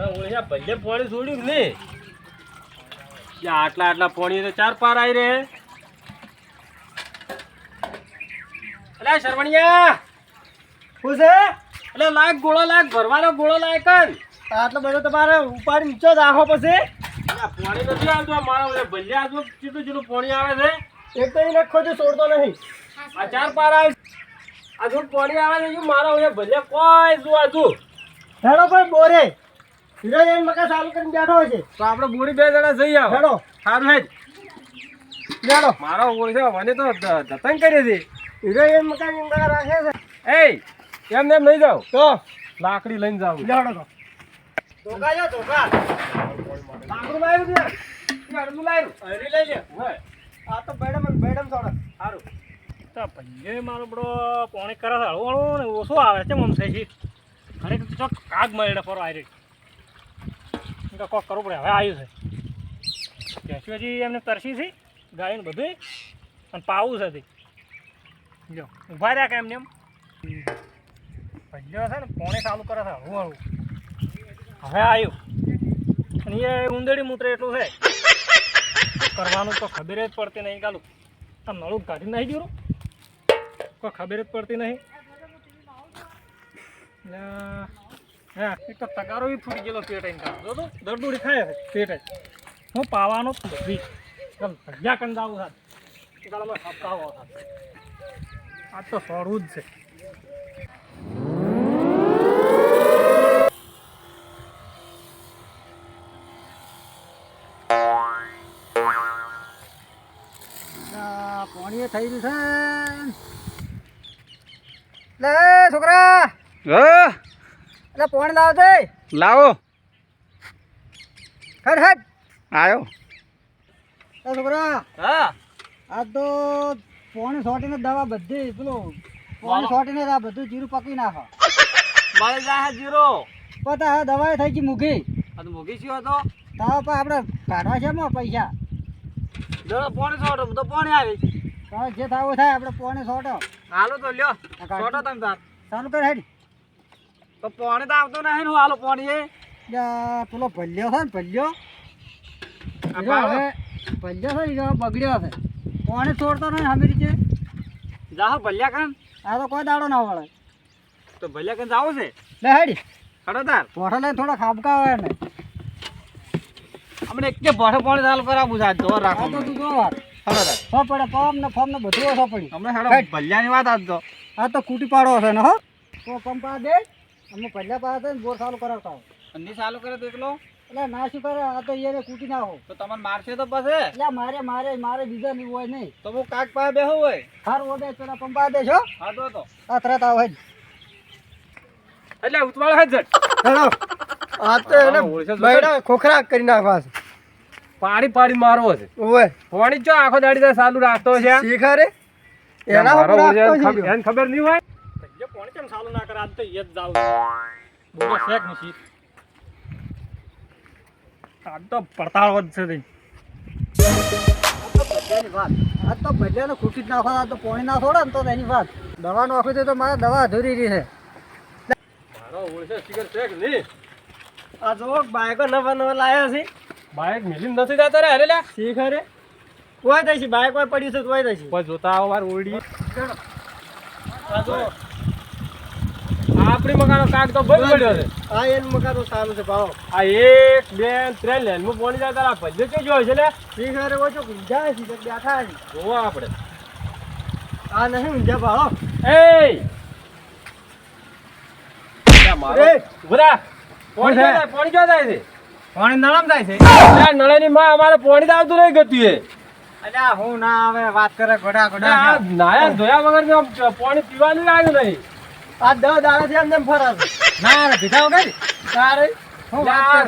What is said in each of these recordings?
મારા ઓળિયા ભલે પાણી છોડ્યું ને. આટલા આટલા પાણી તો ચાર પાર આવી રે. અલા શરવણિયા. શું છે? એટલે લાયક ગોળો લાયક ભરવાનો ગોળો લાયક કર. આટલો બધો તમારે ઉપાડી નીચો જ આખો પછી. પાણી નથી આવતું આ મારા ભલે આજુ ચીટું ચીટું પાણી આવે છે. એક તો એ નખો છે છોડતો નહીં. આ ચાર પાર આવે આજુ આ જો પાણી આવે છે જો મારા ભલે કોઈ જો આજુ હેડો ભાઈ બોરે. હીરો જઈને મકા ચાલુ કરીને બેઠો છે. તો આપણે બોરી બે જણા જઈ આવો. હેડો સારું હેજ ચાલો મારો ઓળ છે મને તો જતન કરી છે હિરોઈન મકા નીંદા રાખે છે. એ એમ ને એમ નહીં જાવ તો. લાકડી લઈને જાવ લેવડો તો. ધોકા જો ધોકા. લાકડું લાવ્યું છે. લાકડું લાવ્યું. હરી લઈ લે. હા આ તો બેડમ બેડમ થોડા સારું. તો ભલે મારો બડો પોણે કરે છે હળવું હળવું ને ઓછું આવે છે મમ થઈ ખરેખર કાગ મળે ફરો આવી રહી કોક કરવું પડે. હવે આવ્યું છે. ભેંસું હજી એમને તરસી છે, ગાયું બધું અને પાવું છે જો, ઊભા રહ્યા કે એમને એમ? ભલ્યો છે ને, પોણે ચાલુ કરે છે, હળવું હળવું. હવે આવ્યું. અને એ ઉંદડી મૂત્રે એટલું છે. કરવાનું તો ખબર જ પડતી નહીં, ગાલું. આ નળું કાઢી નાખી દીધું. કોઈ ખબર જ પડતી નહીં. હા એક તો તગારો બી ફૂટી ગયેલો પેટ આઈને કાઢો તો હું પાવાનો બધી. ચાલ તો સોડવું જ છે. પાણી થઈ રહ્યું છે. લે, છોકરા. એટલે પોણ લાવ દે લાવો. હટ હટ. આવ્યો એ છોકરા હા. આ તો પાણી સોટીને દવા બધી પેલું પોણી સોટીને આ બધું જીરું પકી નાખો. મારે જાય જીરો. પતા દવા થઈ ગઈ મૂકી. આ તો મૂકી શું હતો? તાવ પર આપણે કાઢવા છે માં પૈસા. જો પોણી સોટો તો પોણી આવી. જે થાવું થાય આપણે પોણી સોટો. હાલો તો લ્યો. સોટો તમે ચાલુ કર હેડ. તો પાણી તો આવતો નહીં હું હાલો પાણી પેલો ભલ્યો છે ને ભલ્યો. હવે ભલ્યો છે હીરો બગડ્યો છે. પાણી છોડતો નહીં હમી રીતે જાહો ભલ્યા કાન આ તો કોઈ દાડો ના વળે. તો ભલ્યા કાન જાવ છે? લે હેડ. ખડો તાર. પોઠો લઈને થોડા ખાબકા હોય ને. અમને એક ભરે પાણી ચાલુ કરાવવું છે તો રાખો તો તું જો વાત ખડો તાર. સો પડે ફોમ ને ફોમ ને બધું ઓછો પડી અમને હેડો ભલ્યા ભલ્યાની વાત આજ તો. આ તો કૂટી પાડો છે ને હો. તો પંપ દે. અમે પહેલા પાસે ને બોર ચાલુ કરાવતા હો અંડી ચાલુ કરે તો એકલો? એટલે ના શું કરે આ તો એને કૂટી ના હો તો તમને મારશે તો પછી? એટલે મારે મારે મારે બીજા નહીં હોય નહીં. તો હું કાક પાસે બેહો હોય? હાર ઓડે પેલા પંપા છો હા તો તો. આ તરત આવો જ એટલે ઉતવાળ હે જટ હેલો. આ તો એને બૈડા ખોખરા કરી નાખવા છે. પાડી પાડી મારવો છે. ઓય પાણી ચો આખો દાડી ચાલુ રાખતો છે. શીખારે? એને ખબર નહીં હોય? પોણે કેમ ચાલુ ના કરે આજ તો એ જ જાવ બોલો શેક નથી આજ તો પડતાળો જ છે તઈ. એની વાત. આ તો ભજીયાને ખૂટી જ નાખો તો પાણી ના છોડે ને તો એની વાત. દવા નાખી દે તો મારે દવા અધૂરી રહી છે. મારો ઓળશે શિખર છે નહીં? આ જો બાઈકો નવા નવા લાયા છે. બાઈક મિલી નથી જતા રે અરે લે. શીખ અરે કોઈ દઈશી બાઈક કોઈ પડ્યું છે કોઈ દઈશી કોઈ જોતા આવો મારી ઓરડી. આ જો આપણી મકાનો કાગ તો બંધ પડ્યો છે. આ એન મકાનો સારું છે ભાવ. આ એક બે ત્રણ લેન હું પોણી જાય તારા ભજ્યો કે જોયો છે લે શીખા રે ઓછો ઊંઝા છે બેઠા છે જોવા આપણે. આ નહીં ઊંઝા ભાવ. એ! પોણી જાય પોણી જો જાય છે? પાણી નરમ થાય છે. આ માં અમારે પોણી તો આવતું નહીં ગતું એ. અલ્યા હું ના આવે વાત કરે ગોડા ગોડા. નાયા ધોયા વગર પાણી પીવાનું લાગ્યું નહીં. આ દસ દાડા થી અંદર ફરાશે ના ભીધા વગર? તારે?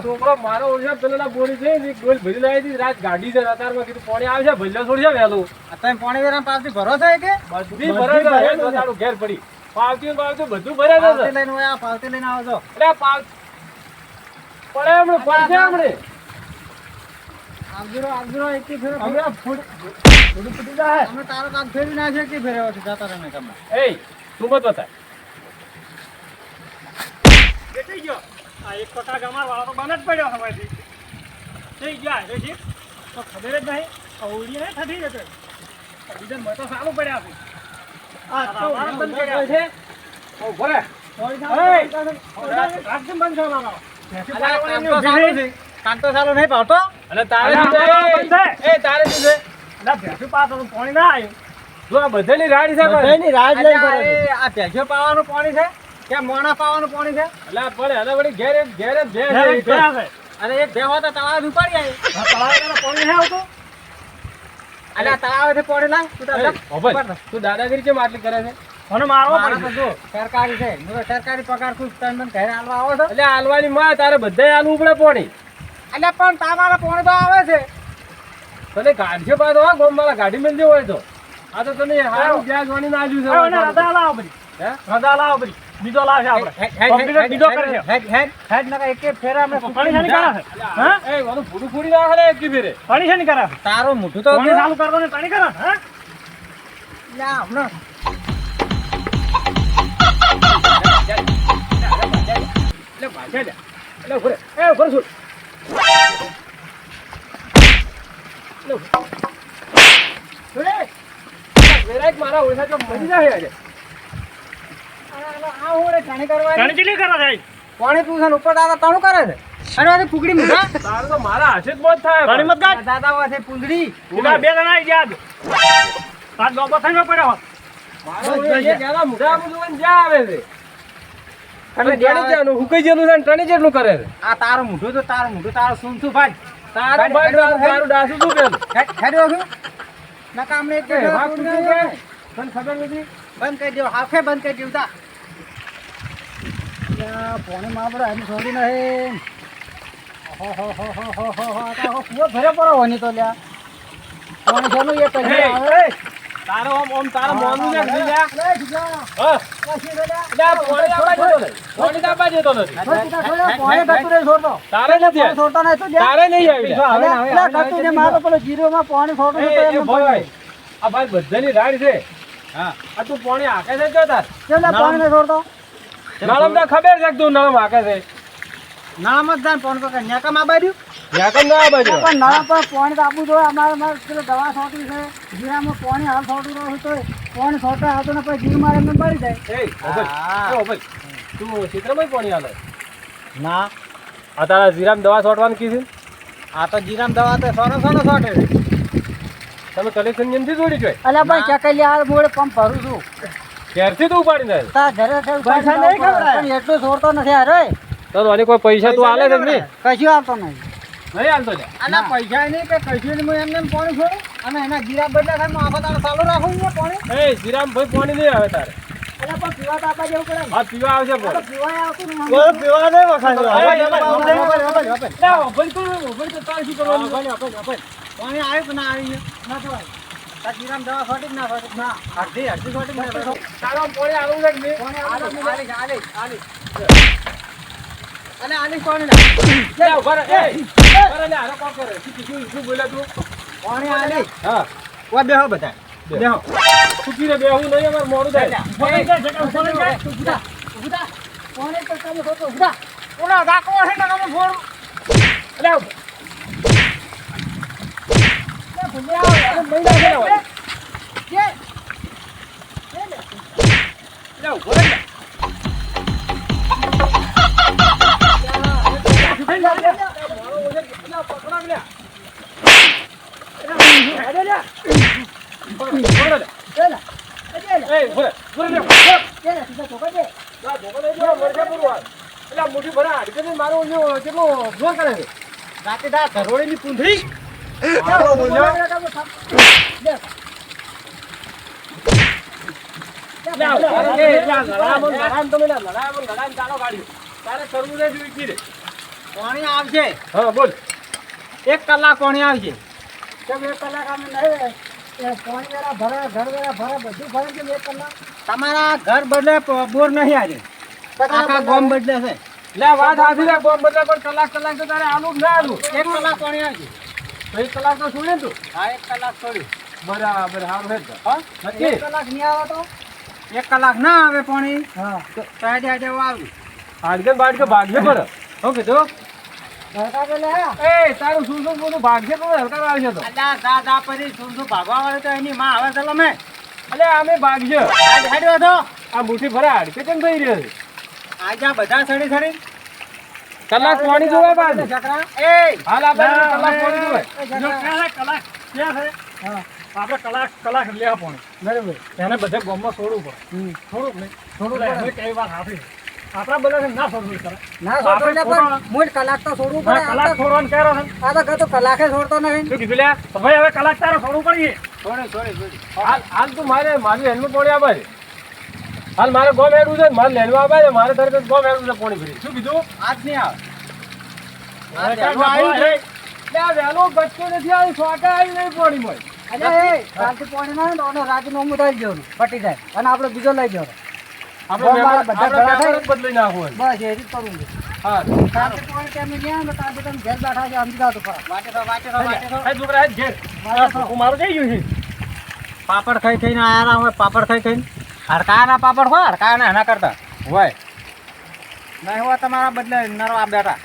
છોકરો મારો ઓળખ્યો પેલા બોરી છે ને ગોલ ભરી લાવી હતી રાત ગાડી છે અત્યારમાં કીધું પાણી આવશે ભલ્યો છોડશે વહેલું. અત્યારે પાણી વેરા પાસથી ભરો છે કે બધી ભરો. બધાનું ઘેર પડી. પાવતી પાવતી બધું ભરે છે. પાવતી લઈને આ પાવતી લઈને આવો છો. એટલે પાવ પડે હમણે પડશે હમણે. આગળ આગળ એકી ફેરો હવે ફૂડ ફૂડ ફૂટી જાય અમે તારો કામ ફેરવી નાખે કે ફેરવા છે જાતા રહે તમે. એ તું મત બતા બેઠી ગયો. આ એક ટકા ગમાર વાળો તો બંધ જ પડ્યો હવાથી થઈ ગયા છે જી તો ખબર જ નહીં અવળી ને થતી જતો. બીજા મય તો સારું પડ્યા છે. આ તો વાળા બંધ કર્યા છે. ઓ ભલે સારું નહીં ભાવતો અને તારે. એ તારે શું છે? એટલે ભેંસું પાછળ પાણી ના આવ્યું. જો આ બધાની રાડ છે. આ ભેંસો પાવાનું પાણી છે? કે મોણા પાવાનું પાણી છે? એટલે પડે. એટલે વળી ઘેર ઘેર ઘેર. અને એક ભેહો તો તળાવ ઉપાડી આવી. તળાવ પાણી નહીં આવતું. આ તળાવેથી પાણી લાવ. તું ભાઈ, તું દાદાગીરી કેમ આટલી કરે છે? મને મારવો મારા જો. સરકારી છે. હું સરકારી પગાર ખુશ તમે મને ઘરે આલવા આવો છો. એટલે હાલવાની માં તારે બધાય આલવું પડે પોણી. એટલે પણ તમારા પાણી તો આવે છે. તને કાઢશે પાછો હા. ગોમવાળા ગાડી મેલજો હોય તો. આ તો તને હારું ગેસ વાળી ના આલ્યું છે લાવો બધી હે? લાવો બધી. બીજો લાવશે આપણે. હેડ, હેડ, Computer હેડ, બીજો હેડ, હેડ, હેડ, હેડ નકર એકે ફેરા અમે પાણી શાની કરે હા? એ ઓલું ફૂડું ફૂડી નાખે ને એકી ફેરે. પાણી શાની કરે છે મોઢું તો પાણી ચાલુ કરતો પાણી કરે. હા? લા, હમણાં. એટલે ભાગ્યા લે. એટલે ઊભો એ ઊભો રે એટલે ઊભો. મારા ઓળખા તો મરી જાય આજે. આ- આ- આ હું રે ચાણી કરવાની. પાણી ચીલી કરે છે પાણી પીવું છે ઉપર દાદા તાણું કરે છે. અરે વાતે ફૂકડી મૂકા તારે તો મારા હાથે જ મોત થાય પાણી. મત ગાળ. દાદા વાતે પૂંદડી પેલા બે જણા આવી ગયા આ ડોબો થઈને પડ્યો હોત. મારો એ ક્યાંના મોઢા આમ જોઈને આવે છે. અને તમે ટણી જ્યાંનું હુકાઈ છે ટણી જેટલું કરે છે. આ તારું મોઢું તો તારું મોઢું તારું શું શું ભાઈ? તારું ભાઈ તારું ડાસું શું પેલું? એક ખબર નથી? બંધ કરી દો હાફે બંધ કરી દેવતા તા પોણી માં આપણે હજી છોડી નહીં કુવો હો હો હો હો હો હો આ તો આખો કૂવો ભર્યો પડો હોની તો લ્યા પોણી શેનું એ કરી આવે? તારો આમ આમ તારા મોંનું ને. લે. હા. તો લ્યા. એટલે પોણી આપવા જતો નથી. પોણી આપવા જતો નથી. છોડ ઠીકા, છોડ, આ પોણી ગતું નહીં છોડતો. તારે નથી છોડતો નહીં તો તારે નહીં આવી હવે, હવે, ને મારો પેલો જીરોમાં પોણી છોડતો એ, નતો એ એમને ભાઈ, પડી. આ ભાઈ બધાની રાડ છે હા. આ તું પોણી હાકે છે જો તાર કેમ લ્યા છોડતો? નળમ તો ખબર છે કે તું નળમ હાકે છે? નામ જ જાણ પોણી તો કઈ ન્યાકામ આ બાજુ. યાકમ ના બાજુ. પણ નામ પર પોણી તો આપવું જોઈએ. અમારે અમારે પેલો દવા છોટી છે. જીરામાં પોણી હાલ છોટી રહ્યું તો પોણી છોટે આવતું ને પછી જીવ મારે એમને મરી જાય. એ, ઓ ભાઈ, એ, ઓ ભાઈ, તું ચિત્રમાં પોણી હાલે? ના. આ તારા જીરામ દવા છોટવાનું કીધું? આ તો જીરામ દવા તો સોનો સોનો છોટે તમે કલેક્શન નિયમથી જોડી જોઈ અલ્યા ભાઈ ચકલી આ મોડે પંપ ભરું છું. ક્યારથી તું ઉપાડી દે તાર ઘરે પૈસા નહીં પણ એટલું છોડતો નથી હારે. તો આની કોઈ પૈસા તું આલે છે નહીં કશું આવતો નહીં. નહીં હાલતો લે આના પૈસા નહીં કે કશું હું એમને એમ પાણી છોડું? અને એના જીરા બદલા થાય હું ચાલુ રાખું અહીંયા પાણી? એ જીરામ ભાઈ પોણી નહીં આવે તારે. પીવા તો જેવું પડે ને. પીવા આવશે તો પીવા નહીં વખાણ તો તો? પાણી આવ્યું કે ના આવી ના તાર જીરામ દવા છોટી ના છોટી ના અડધી આમ છે કે નહીં? પાણી આલી આલી આલી અને હારો કોણ તું? પાણી આલી હા, ઓ બેહો બધા. બેહો તું કીધે બેહું નહીં, અમારે મોડું થાય. તો તમે છોટો ઊભા ઓલા તમે ફોડ લે, ઊભા. લે, મહિના છે ને હવે. લે, ઊભો રહે, લે. રાતે દા ધરોડીની પૂંધરી પાણી આવશે એક કલાક પાણી આવશે એક કલાક અમે નહીં ભરે ઘર બદલે બોર બધું આજે આખા ગોમ તમારા બદલે છે બોર નહીં આજે આખા ગોમ બદલે પણ કલાક કલાક તો તારે આલુ ના આલુ એક કલાક પાણી આવશે એક કલાક તો છોડે તું હા એક કલાક છોડી બરાબર સારું હે. હા એક કલાક નહીં આવે તો એક કલાક ના આવે પાણી હા તો આજે આડે આવી હાડકે બાડકે ભાગજે પડે શું કીધું? એ તારું શું શું બધું ભાગશે તો હલકા આવશે તો. અલ્યા દા દા પરી શું શું ભાગવા વાળે તો એની માં આવે છે તમે અલે અમે ભાગજો હાડ્યો તો આ મુઠી ભરા કે કેમ થઈ રહ્યો છે? આજ બધા સડી સડી. કલાક પાણી જોવે બાદ એ હાલ આપણે કલાક પાણી જોવે જો કલાક. ક્યાં છે? હા. આપણે કલાક કલાક લેવા પણ બરાબર. એને બધે ગામમાં છોડવું પડે. થોડુંક નહીં થોડુંક એટલે કઈ વાત આપી આપણા બધા ના છોડવું કરે ના પણ મૂળ કલાક તો છોડવું પડે. કલાક છોડવાનું કહેરો છે આ તો કતો કલાકે છોડતો નહીં. શું કીધું લ્યા? ભાઈ હવે કલાક તારે છોડવું પડીએ. છોડે છોડે છોડે. હાલ હાલ તું મારે મારું હેલ્મેટ પાણી છે. હાલ મારે ગોમ હેડવું છે મારે લેનવા આવે છે મારે તરત ગોમ હેડવું છે પોણી ભરી. શું કીધું? આજ નહીં આવે. વહેલું આવ્યું છે. એટલે આ વહેલો ગટકો નથી આવ્યું સ્વાટા આવી નહીં પોણી આવે આનો રાજીનામું ઉતારી દેવાનું પટી જાય. અને આપણે બીજો લઈ જવાનો આપણે જ બદલી નાખવું બસ એ રીત કરવું હા. ઘેર બેઠા છે અમદાવાદ ઉપર. છોકરા ઘેર. મારું જઈ ગયું છે? પાપડ ખાઈ ખાઈને આયા હોય પાપડ ખાઈ ખાઈને હડકાના પાપડ હોય હડકાના એના કરતા. હોય. નહીં હોય તમારા બદલે નરવા બેઠા.